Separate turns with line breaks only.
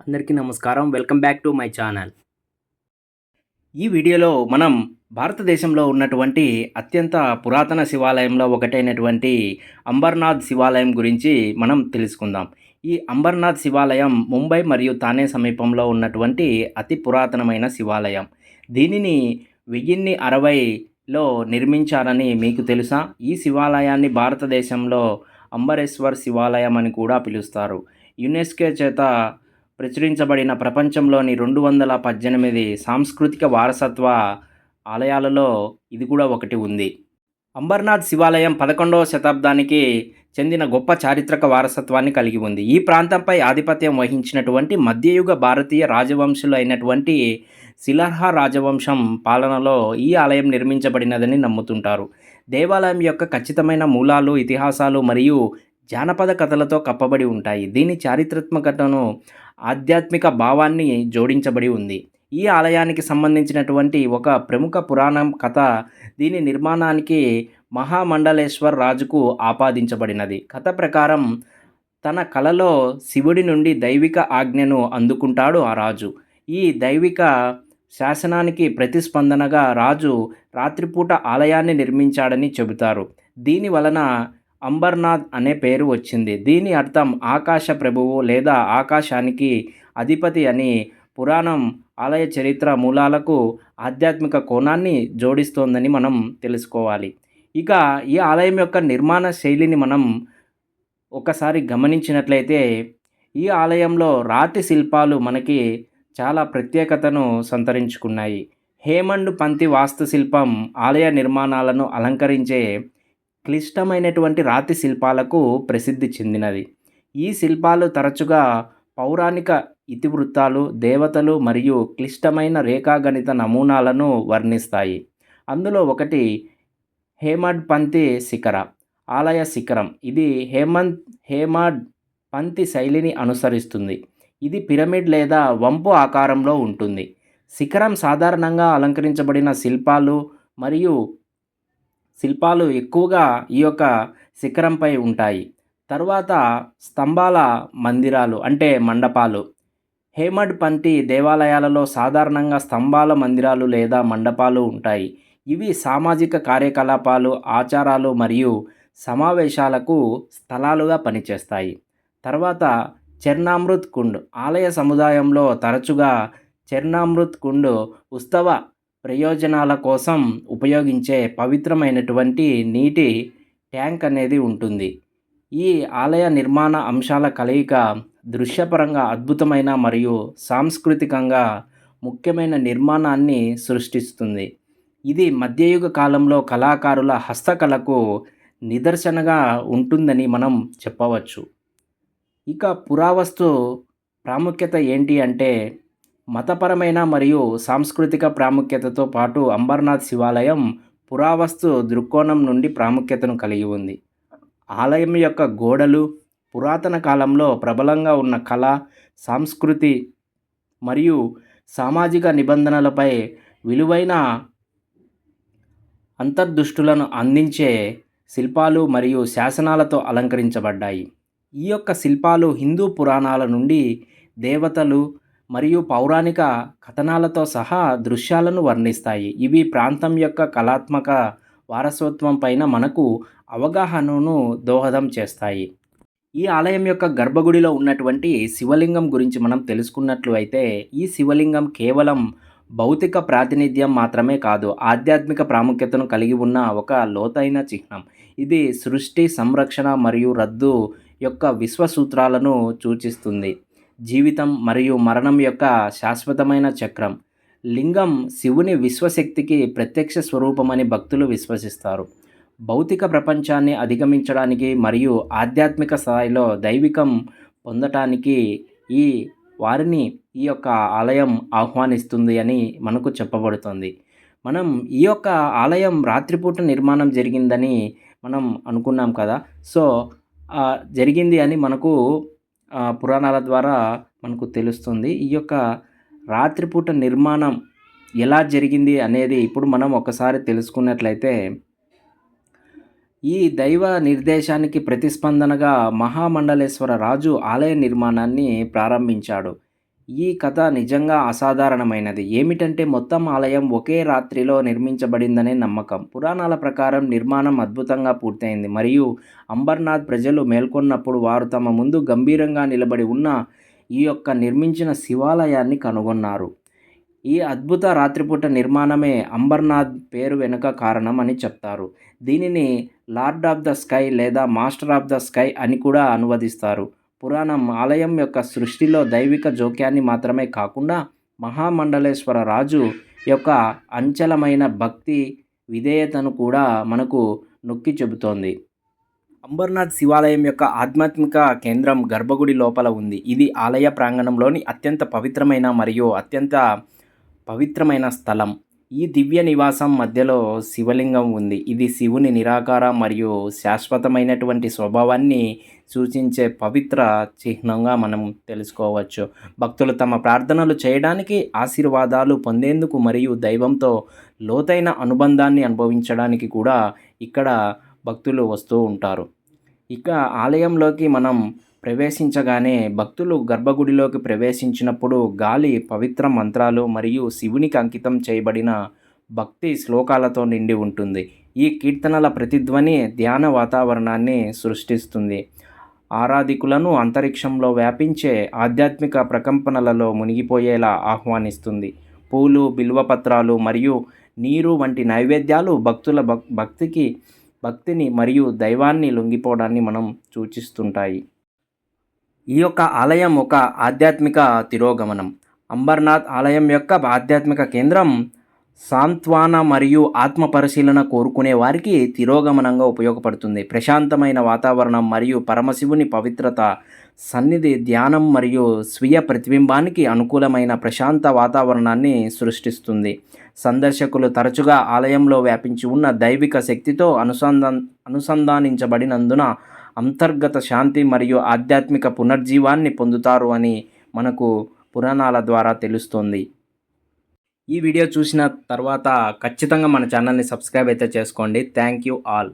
అందరికీ నమస్కారం. Welcome back to my channel. ఈ వీడియోలో మనం భారతదేశంలో ఉన్నటువంటి అత్యంత పురాతన శివాలయంలో ఒకటైనటువంటి అంబర్నాథ్ శివాలయం గురించి మనం తెలుసుకుందాం. ఈ అంబర్నాథ్ శివాలయం ముంబై మరియు తానే సమీపంలో ఉన్నటువంటి అతి పురాతనమైన శివాలయం. దీనిని వెయ్యిన్ని అరవైలో నిర్మించారని మీకు తెలుసా? ఈ శివాలయాన్ని భారతదేశంలో అంబరేశ్వర్ శివాలయం అని కూడా పిలుస్తారు. యునెస్కో చేత ప్రచురించబడిన ప్రపంచంలోని రెండు వందల పద్దెనిమిది సాంస్కృతిక వారసత్వ ఆలయాలలో ఇది కూడా ఒకటి ఉంది. అంబర్నాథ్ శివాలయం పదకొండవ శతాబ్దానికి చెందిన గొప్ప చారిత్రక వారసత్వాన్ని కలిగి ఉంది. ఈ ప్రాంతంపై ఆధిపత్యం వహించినటువంటి మధ్యయుగ భారతీయ రాజవంశులు అయినటువంటి శిలర్హ రాజవంశం పాలనలో ఈ ఆలయం నిర్మించబడినదని నమ్ముతుంటారు. దేవాలయం యొక్క ఖచ్చితమైన మూలాలు ఇతిహాసాలు మరియు జానపద కథలతో కప్పబడి ఉంటాయి. దీని చారిత్రాత్మకతను ఆధ్యాత్మిక భావాన్ని జోడించబడి ఉంది. ఈ ఆలయానికి సంబంధించినటువంటి ఒక ప్రముఖ పురాణం కథ దీని నిర్మాణానికి మహామండలేశ్వర్ రాజుకు ఆపాదించబడినది. కథ ప్రకారం తన కలలో శివుడి నుండి దైవిక ఆజ్ఞను అందుకుంటాడు ఆ రాజు. ఈ దైవిక శాసనానికి ప్రతిస్పందనగా రాజు రాత్రిపూట ఆలయాన్ని నిర్మించాడని చెబుతారు. దీని వలన అంబర్నాథ్ అనే పేరు వచ్చింది. దీని అర్థం ఆకాశ ప్రభువు లేదా ఆకాశానికి అధిపతి అని పురాణం ఆలయ చరిత్ర మూలాలకు ఆధ్యాత్మిక కోణాన్ని జోడిస్తోందని మనం తెలుసుకోవాలి. ఇక ఈ ఆలయం యొక్క నిర్మాణ శైలిని మనం ఒకసారి గమనించినట్లయితే ఈ ఆలయంలో రాతి శిల్పాలు మనకి చాలా ప్రత్యేకతను సంతరించుకున్నాయి. హేమండ్ పంతి వాస్తుశిల్పం ఆలయ నిర్మాణాలను అలంకరించే క్లిష్టమైనటువంటి రాతి శిల్పాలకు ప్రసిద్ధి చెందినది. ఈ శిల్పాలు తరచుగా పౌరాణిక ఇతివృత్తాలు దేవతలు మరియు క్లిష్టమైన రేఖాగణిత నమూనాలను వర్ణిస్తాయి. అందులో ఒకటి హేమడ్ పంతి శిఖర ఆలయ శిఖరం. ఇది హేమంత్ హేమడ్ పంతి శైలిని అనుసరిస్తుంది. ఇది పిరమిడ్ లేదా వంపు ఆకారంలో ఉంటుంది. శిఖరం సాధారణంగా అలంకరించబడిన శిల్పాలు మరియు శిల్పాలు ఎక్కువగా ఈ యొక్క శిఖరంపై ఉంటాయి. తరువాత స్తంభాల మందిరాలు అంటే మండపాలు. హేమడ్ పంతి దేవాలయాలలో సాధారణంగా స్తంభాల మందిరాలు లేదా మండపాలు ఉంటాయి. ఇవి సామాజిక కార్యకలాపాలు ఆచారాలు మరియు సమావేశాలకు స్థలాలుగా పనిచేస్తాయి. తర్వాత చర్నామృత్ కుండ్ ఆలయ సముదాయంలో తరచుగా చర్నామృత్ కుండ్ ఉత్సవ ప్రయోజనాల కోసం ఉపయోగించే పవిత్రమైనటువంటి నీటి ట్యాంక్ అనేది ఉంటుంది. ఈ ఆలయ నిర్మాణ అంశాల కలయిక దృశ్యపరంగా అద్భుతమైన మరియు సాంస్కృతికంగా ముఖ్యమైన నిర్మాణాన్ని సృష్టిస్తుంది. ఇది మధ్యయుగ కాలంలో కళాకారుల హస్తకళకు నిదర్శనగా ఉంటుందని మనం చెప్పవచ్చు. ఇక పురావస్తు ప్రాముఖ్యత ఏంటి అంటే మతపరమైన మరియు సాంస్కృతిక ప్రాముఖ్యతతో పాటు అంబర్నాథ్ శివాలయం పురావస్తు దృక్కోణం నుండి ప్రాముఖ్యతను కలిగి ఉంది. ఆలయం యొక్క గోడలు పురాతన కాలంలో ప్రబలంగా ఉన్న కళ సంస్కృతి మరియు సామాజిక నిబంధనలపై విలువైన అంతర్దృష్టులను అందించే శిల్పాలు మరియు శాసనాలతో అలంకరించబడ్డాయి. ఈ యొక్క శిల్పాలు హిందూ పురాణాల నుండి దేవతలు మరియు పౌరాణిక కథనాలతో సహా దృశ్యాలను వర్ణిస్తాయి. ఇవి ప్రాంతం యొక్క కళాత్మక వారసత్వం పైన మనకు అవగాహనను దోహదం చేస్తాయి. ఈ ఆలయం యొక్క గర్భగుడిలో ఉన్నటువంటి శివలింగం గురించి మనం తెలుసుకున్నట్లు అయితే ఈ శివలింగం కేవలం భౌతిక ప్రాతినిధ్యం మాత్రమే కాదు ఆధ్యాత్మిక ప్రాముఖ్యతను కలిగి ఉన్న ఒక లోతైన చిహ్నం. ఇది సృష్టి సంరక్షణ మరియు రద్దు యొక్క విశ్వసూత్రాలను సూచిస్తుంది. జీవితం మరియు మరణం యొక్క శాశ్వతమైన చక్రం. లింగం శివుని విశ్వశక్తికి ప్రత్యక్ష స్వరూపమని భక్తులు విశ్వసిస్తారు. భౌతిక ప్రపంచాన్ని అధిగమించడానికి మరియు ఆధ్యాత్మిక స్థాయిలో దైవికం పొందటానికి ఈ వారిని ఈ యొక్క ఆలయం ఆహ్వానిస్తుంది అని మనకు చెప్పబడుతుంది. మనం ఈ యొక్క ఆలయం రాత్రిపూట నిర్మాణం జరిగిందని మనం అనుకున్నాం కదా. సో జరిగింది అని మనకు పురాణాల ద్వారా మనకు తెలుస్తుంది. ఈ యొక్క రాత్రిపూట నిర్మాణం ఎలా జరిగింది అనేది ఇప్పుడు మనం ఒకసారి తెలుసుకున్నట్లయితే ఈ దైవ నిర్దేశానికి ప్రతిస్పందనగా మహామండలేశ్వర రాజు ఆలయ నిర్మాణాన్ని ప్రారంభించాడు. ఈ కథ నిజంగా అసాధారణమైనది. ఏమిటంటే మొత్తం ఆలయం ఒకే రాత్రిలో నిర్మించబడిందనే నమ్మకం. పురాణాల ప్రకారం నిర్మాణం అద్భుతంగా పూర్తయింది. మరియు అంబర్నాథ్ ప్రజలు మేల్కొన్నప్పుడు వారు తమ ముందు గంభీరంగా నిలబడి ఉన్న ఈ యొక్క నిర్మించిన శివాలయాన్ని కనుగొన్నారు. ఈ అద్భుత రాత్రిపూట నిర్మాణమే అంబర్నాథ్ పేరు వెనుక కారణం అని చెప్తారు. దీనిని లార్డ్ ఆఫ్ ద స్కై లేదా మాస్టర్ ఆఫ్ ద స్కై అని కూడా అనువదిస్తారు. పురాణం ఆలయం యొక్క సృష్టిలో దైవిక జోక్యాన్ని మాత్రమే కాకుండా మహామండలేశ్వర రాజు యొక్క అంచలమైన భక్తి విధేయతను కూడా మనకు నొక్కి చెబుతోంది. అంబర్నాథ్ శివాలయం యొక్క ఆధ్యాత్మిక కేంద్రం గర్భగుడి లోపల ఉంది. ఇది ఆలయ ప్రాంగణంలోని అత్యంత పవిత్రమైన మరియు అత్యంత పవిత్రమైన స్థలం. ఈ దివ్య నివాసం మధ్యలో శివలింగం ఉంది. ఇది శివుని నిరాకార మరియు శాశ్వతమైనటువంటి స్వభావాన్ని సూచించే పవిత్ర చిహ్నంగా మనం తెలుసుకోవచ్చు. భక్తులు తమ ప్రార్థనలు చేయడానికి ఆశీర్వాదాలు పొందేందుకు మరియు దైవంతో లోతైన అనుబంధాన్ని అనుభవించడానికి కూడా ఇక్కడ భక్తులు వస్తూ ఉంటారు. ఇక ఆలయంలోకి మనం ప్రవేశించగానే భక్తులు గర్భగుడిలోకి ప్రవేశించినప్పుడు గాలి పవిత్ర మంత్రాలు మరియు శివునికి అంకితం చేయబడిన భక్తి శ్లోకాలతో నిండి ఉంటుంది. ఈ కీర్తనల ప్రతిధ్వని ధ్యాన వాతావరణాన్ని సృష్టిస్తుంది. ఆరాధికులను అంతరిక్షంలో వ్యాపించే ఆధ్యాత్మిక ప్రకంపనలలో మునిగిపోయేలా ఆహ్వానిస్తుంది. పూలు బిల్వపత్రాలు మరియు నీరు వంటి నైవేద్యాలు భక్తుల భక్ భక్తికి భక్తిని మరియు దైవాన్ని లొంగిపోవడాన్ని మనం సూచిస్తుంటాయి. ఈ యొక్క ఆలయం ఒక ఆధ్యాత్మిక తిరోగమనం. అంబర్నాథ్ ఆలయం యొక్క ఆధ్యాత్మిక కేంద్రం సాంత్వన మరియు ఆత్మ పరిశీలన కోరుకునే వారికి తిరోగమనంగా ఉపయోగపడుతుంది. ప్రశాంతమైన వాతావరణం మరియు పరమశివుని పవిత్రత సన్నిధి ధ్యానం మరియు స్వీయ ప్రతిబింబానికి అనుకూలమైన ప్రశాంత వాతావరణాన్ని సృష్టిస్తుంది. సందర్శకులు తరచుగా ఆలయంలో వ్యాపించి ఉన్న దైవిక శక్తితో అనుసంధా అనుసంధానించబడినందున అంతర్గత శాంతి మరియు ఆధ్యాత్మిక పునర్జీవాన్ని పొందుతారు అని మనకు పురాణాల ద్వారా తెలుస్తుంది. ఈ వీడియో చూసిన తర్వాత ఖచ్చితంగా మన ఛానల్ని సబ్స్క్రైబ్ అయితే చేసుకోండి. Thank you all.